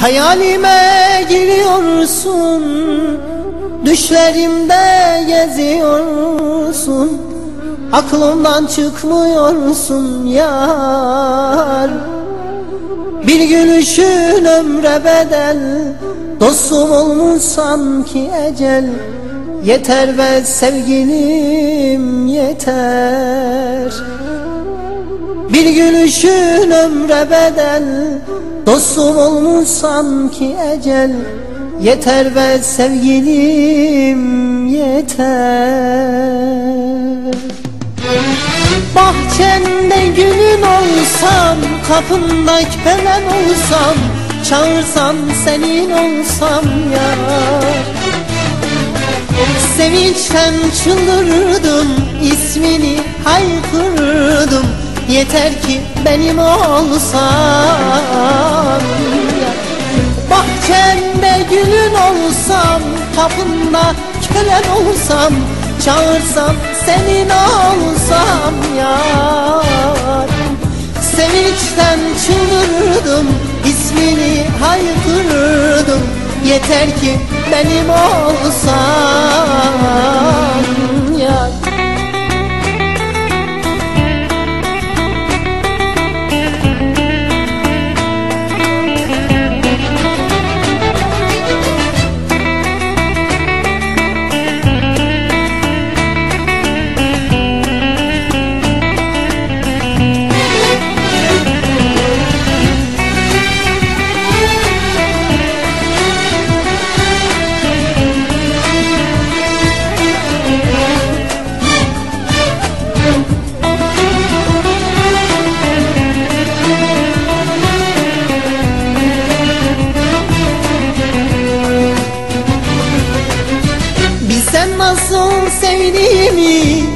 Hayalime giriyorsun Düşlerimde geziyorsun Aklımdan çıkmıyorsun yar. Bir gülüşün ömre bedel Dostum olmuş sanki ecel. Yeter ve sevgilim yeter. Bir gülüşün ömre bedel Dostum olmuş sanki ecel Yeter ve sevgilim yeter. Bahçende gülün olsam Kapında kölen olsam Çağırsam senin olsam ya. Sevinçten çıldırdım ismini haykırdım Yeter ki benim olsan Bahçende gülün olsam Kapında kölen olsam Çağırsam senin olsam yar. Sevinçten çıldırdım ismini haykırdım Yeter ki benim olsan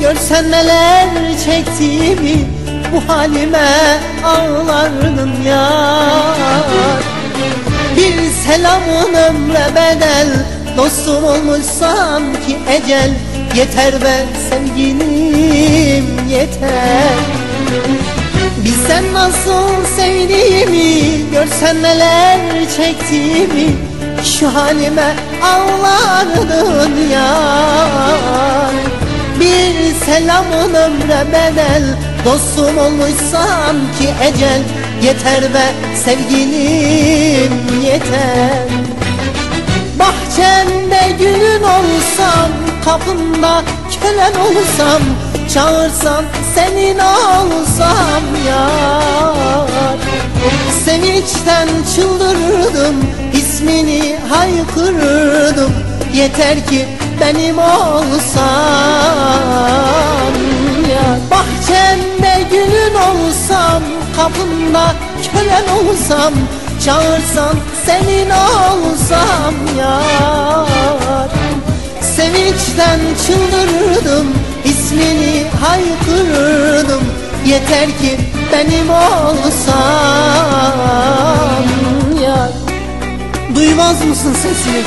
Görsen neler çektiğimi Bu halime ağlardın ya. Bir selamın ömre bedel Dostum olmuş sanki ecel. Yeter be sevgilim yeter. Bilsen nasıl sevdiğimi Görsen neler çektiğimi Şu halime ağlardın yar Bir selamın ömre bedel. Dostum olmuşsam ki ecel Yeter be sevgilim yeter. Bahçende gülün olsam Kapında kölen olsam Çağırsam senin olsam yar. Sevinçten çıldırdım ismini haykırdım Yeter ki benim olsan ya. Bahçende gülün olsam Kapında kölen olsam Çağırsan senin olsam yar. Sevinçten çıldırdım ismini haykırdım Yeter ki benim olsan ya Duymaz mısın sesini?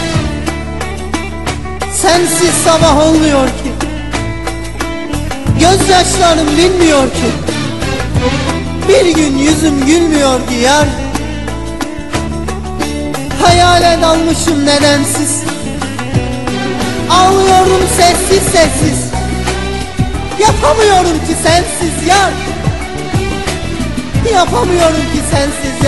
Sensiz sabah olmuyor ki. Gözyaşlarım bilmiyor ki. Bir gün yüzüm gülmüyor ki yar. Hayale dalmışım nedensiz. Ağlıyorum sessiz sessiz. Yapamıyorum ki sensiz yar. Yapamıyorum ki sensiz